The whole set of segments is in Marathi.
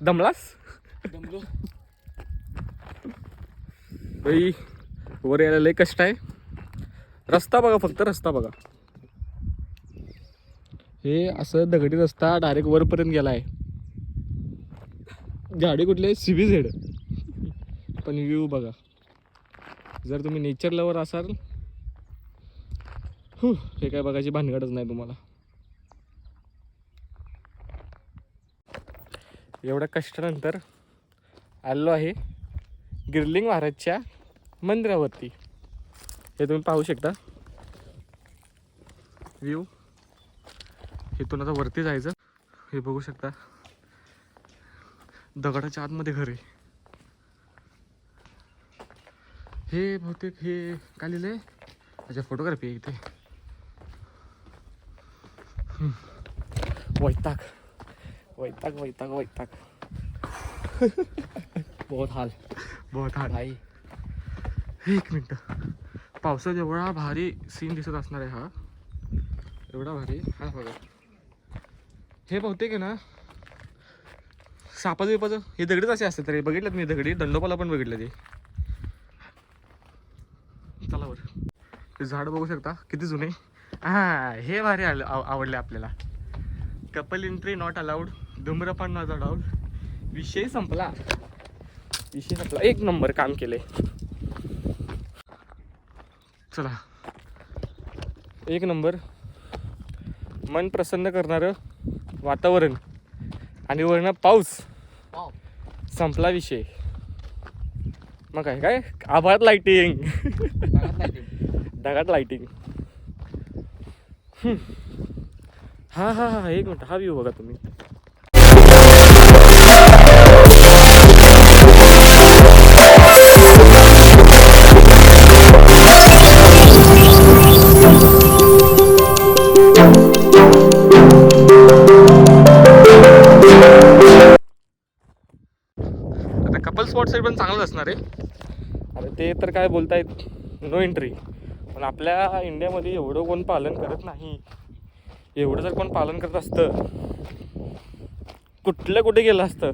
दमलास? दमलो बाई वर यायला लय कष्ट आहे. रस्ता बघा फक्त रस्ता बघा. हे असं दगडी रस्ता डायरेक्ट वरपर्यंत गेला आहे गाडी कुठली आहे? सी बी झेड पण व्ह्यू बघा. जर तुम्ही नेचर लवर असाल हे काय बघायची भानगडच नाही तुम्हाला. एवढ्या कष्टानंतर आलो आहे गिरलिंग महाराजच्या मंदिरावरती. हे तुम्ही पाहू शकता. व्ह्यू इथून आता वरती जायचं. हे बघू शकता. दगडाच्या आतमध्ये घर आहे. हे बहुतेक हे काय लिहिलंय? अच्छा फोटोग्राफी आहे इथे. वैताक वैताग. वैताग वैताग वैताग. बहुत हाल. बहुत हार्ड भाई. एक मिनटं. पावसात एवढा भारी सीन दिसत असणार आहे हा. एवढा भारी. हा बघा. हे बहुतेक आहे ना सापाचं बिपाचं हे दगडीच असे असतात रे. बघितलं मी दगडी. दंडोपाला पण बघितलं ते चला बरं ते झाड बघू शकता. किती जुने. हा हे भारी आवडले आपल्याला. कपल एंट्री नॉट अलाउड धूम्रपान नॉट अलाउड विषय संपला. विषय संपला. एक नंबर काम केले. चला. एक नंबर मन प्रसन्न करणारं वातावरण आणि वरनं पाऊस. संपला विषय. मग काय काय? आभाळात लाइटिंग ढगात लाइटिंग हा हा हा. एक मिनिट. हा व्ह्यू बघा तुम्ही. कपल स्पॉटसाठी पण चांगलंच असणार आहे. अरे ते तर काय बोलतायत नो एंट्री पण आपल्या इंडियामध्ये एवढं कोण पालन करत नाही. एवढं जर कोण पालन करत असतं कुठलं कुठे गेलं असतं.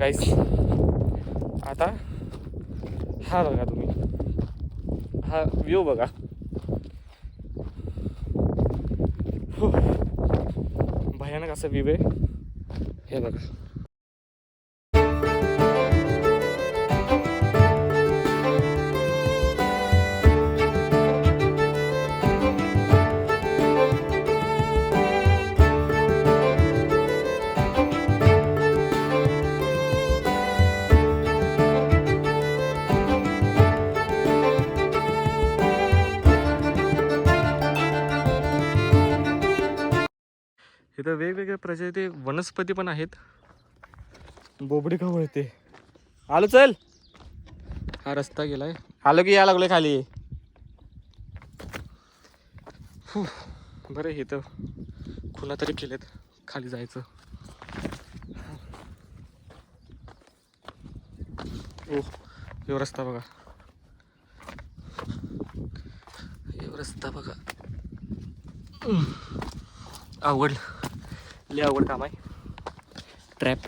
गाईस आता हा बघा तुम्ही. हा व्ह्यू बघा. हो. भयानक असं व्ह्यू आहे. हे बघा. इथं वेगवेगळ्या प्रजाती वनस्पती पण आहेत. बोबडी का वळते? आलो चल. हा रस्ता गेलाय. आलो की या लागलोय खाली. बरं आहे इथं. खुला तरी केलेत. खाली जायचं. ओ यो रस्ता बघा. यो रस्ता बघा. आवड लय अवघड काम आहे ट्रॅप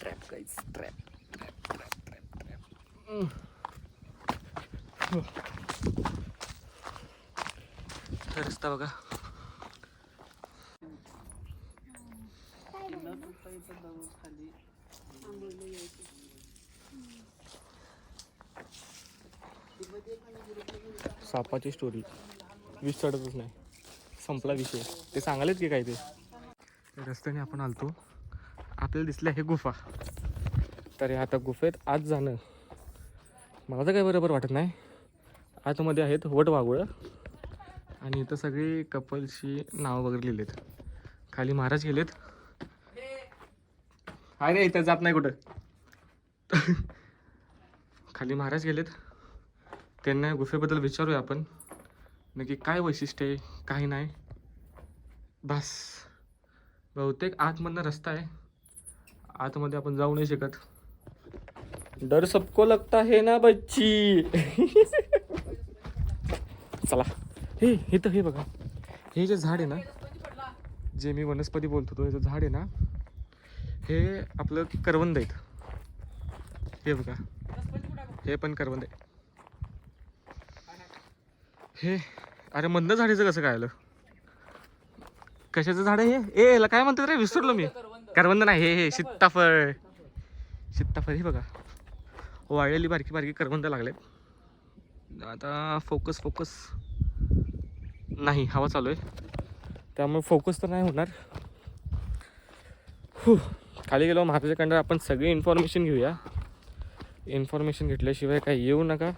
ट्रॅप काहीच trap trap trap trap trap रस्ता बघा सापाची स्टोरी विसरतच नाही. संपला विषय. ते सांगालेच की काय ते? त्या रस्त्याने आपण आलतो. आपल्याला दिसली आहे गुफा. तर आता गुफेत आत जाणं. मला तर काही बरोबर वाटत नाही. आतमध्ये आहेत वट वाघुळं. आणि इथं सगळे कपलची नावं वगैरे लिहिलेत. खाली महाराज गेलेत. अरे इथं जात नाही कुठं? खाली महाराज गेलेत. त्यांना गुफेबद्दल विचारूया आपण. नक्की काय वैशिष्ट्य आहे? काही नाही. बस. बहुतेक आतमधनं रस्ता आहे. आतमध्ये आपण जाऊ नाही शकत. डर सबको लगता है ना बच्ची? चला. हे हे तर हे बघा. हे जे झाड आहे ना जे मी वनस्पती बोलतो तो याचं झाड आहे ना हे आपलं करवंद आहेत. हे बघा. हे पण करवंद आहे. हे अरे मंद झाडीचं कसं काय आलं कशाचं झाड आहे हे? ए याला काय म्हणतात रे? विसरलो मी. करवंद नाही हे हे सीताफळ. सीताफळ हे बघा. वाळलेली बारकी बारकी करवंद लागले आता फोकस फोकस नाही हवा चालू आहे. त्यामुळे फोकस तर नाही होणार. हू. खाली गेलो महाराजा कंडार आपण सगळी इन्फॉर्मेशन घेऊया. इन्फॉर्मेशन घेतल्याशिवाय काही येऊ नका.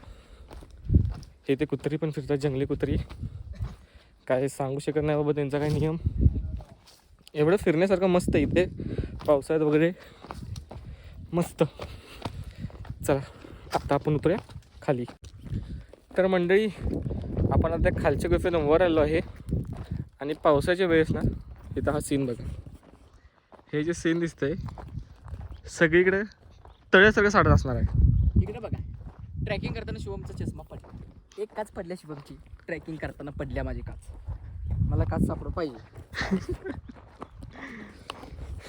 हे ते कुत्री पण फिरतात जंगली कुत्री. काय सांगू शकत नाही बाबा त्यांचा काय नियम. एवढं फिरण्यासारखं मस्त आहे इथे. पावसाळ्यात वगैरे मस्त. चला आता आपण उतरूया खाली. तर मंडळी आपण आता खालच्या गुफेतून वर आलो आहे. आणि पावसाच्या वेळेस ना इथं हा सीन बघा. हे जे सीन दिसतंय सगळीकडे तळ्यासारखं साडत असणार आहे. इकडे बघा. ट्रॅकिंग करताना शिवमचा चष्मा पडला. एक काच पडल्या शिवमची ट्रॅकिंग करताना पडल्या माझी काच. मला काच सापडं पाहिजे.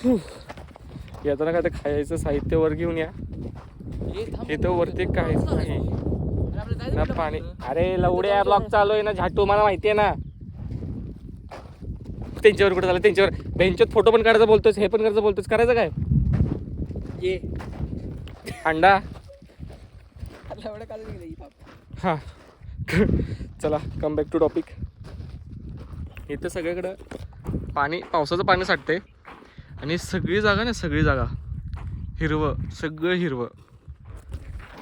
येताना काय ते खायचं साहित्य वर घेऊन या. इथं वरती काहीच नाही जायचं ना पाणी? अरे लवड्या ब्लॉक चालू आहे ना झाटू मला माहिती आहे ना. त्यांच्यावर कुठं झालं? त्यांच्यावर. बेंचत फोटो पण काढायचं बोलतोस हे पण करायचं बोलतोस करायचं काय? ये. अंडा. हां. चला कम बॅक टू टॉपिक इथं सगळीकडं पाणी पावसाचं पाणी साठते आणि सगळी जागा ना सगळी जागा. हिरवं सगळं हिरवं.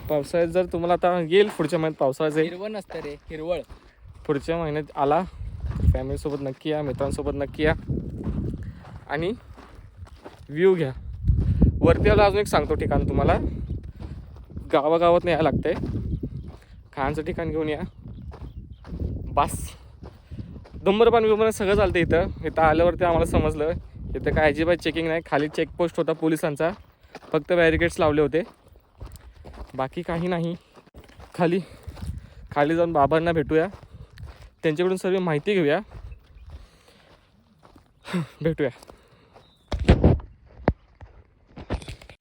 पावसाळ्यात जर तुम्हाला आता येईल पुढच्या महिन्यात पावसाळ्याचं हिरवळ नसतं रे हिरवळ. पुढच्या महिन्यात आला. फॅमिलीसोबत नक्की या मित्रांसोबत नक्की या. आणि व्ह्यू घ्या. वरती आला अजून एक सांगतो ठिकाण तुम्हाला. गावागावात यायला लागतंय. खाण्याचं ठिकाण घेऊन या. बास. धुम्रपान बिम्रपान सगळं चालतं इथं. इथं आल्यावरती आम्हाला समजलं. इथं काय अजिबात चेकिंग नाही. खाली चेकपोस्ट होता पोलिसांचा. फक्त बॅरिकेड्स लावले होते. बाकी काही नाही. खाली खाली जाऊन बाबांना भेटूया. त्यांच्याकडून सर्व माहिती घेऊया. भेटूया.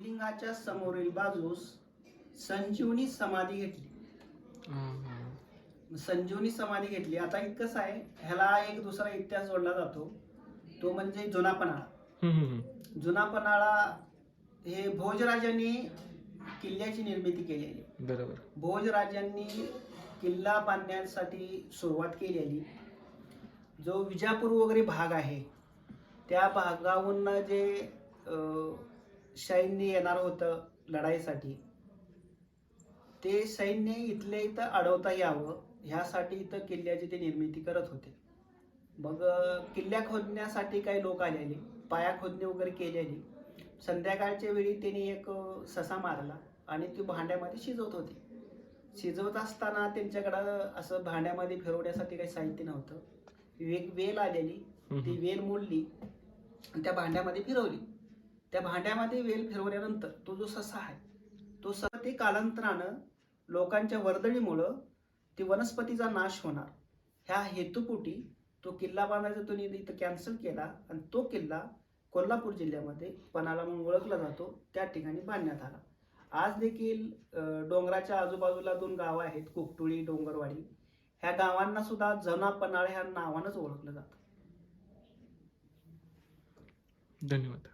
लिंगाच्या समोरील बाजूस संजीवनी समाधी घेतली. संजीवनी समाधी घेतली. आता कसं आहे. ह्याला एक दुसरा इतिहास जोडला जातो. तो म्हणजे जुना पन्हाळा. जुना पन्हाळा हे भोजराजांनी किल्ल्याची निर्मिती केलेली. बरोबर. भोजराजांनी किल्ला बांधण्यासाठी सुरुवात केलेली. जो विजापूर वगैरे भाग आहे त्या भागाहून जे सैन्य येणार होतं लढाईसाठी ते सैन्य इथले इथं अडवता यावं ह्यासाठी इथं किल्ल्याची ते निर्मिती करत होते. मग किल्ल्या खोदण्यासाठी काही लोक आलेले पाया खोदणी वगैरे केलेली. संध्याकाळच्या वेळी त्यांनी एक ससा मारला आणि ती भांड्यामध्ये शिजवत होती. शिजवत असताना त्यांच्याकडं असं भांड्यामध्ये फिरवण्यासाठी काही साहित्य नव्हतं. एक वेल आलेली ती वेल मोडली त्या भांड्यामध्ये फिरवली. त्या भांड्यामध्ये वेल फिरवल्यानंतर तो जो ससा आहे वनस्पती ते कालांतरानं लोकांच्या वर्दळीमुळं ती वनस्पतीचा नाश होणार. ह्या हेतुपोटी तो किल्ला बांधायचा तो निधी इथं कॅन्सल केला आणि तो किल्ला कोल्हापूर जिल्ह्यामध्ये पनाला म्हणून ओळखला जातो. त्या ठिकाणी बांधण्यात आला. आज देखील डोंगराच्या आजूबाजूला दोन गावं आहेत कुकटुळी डोंगरवाडी. ह्या गावांना सुद्धा जना पनाळ ह्या नावानंच ओळखलं जातं. धन्यवाद.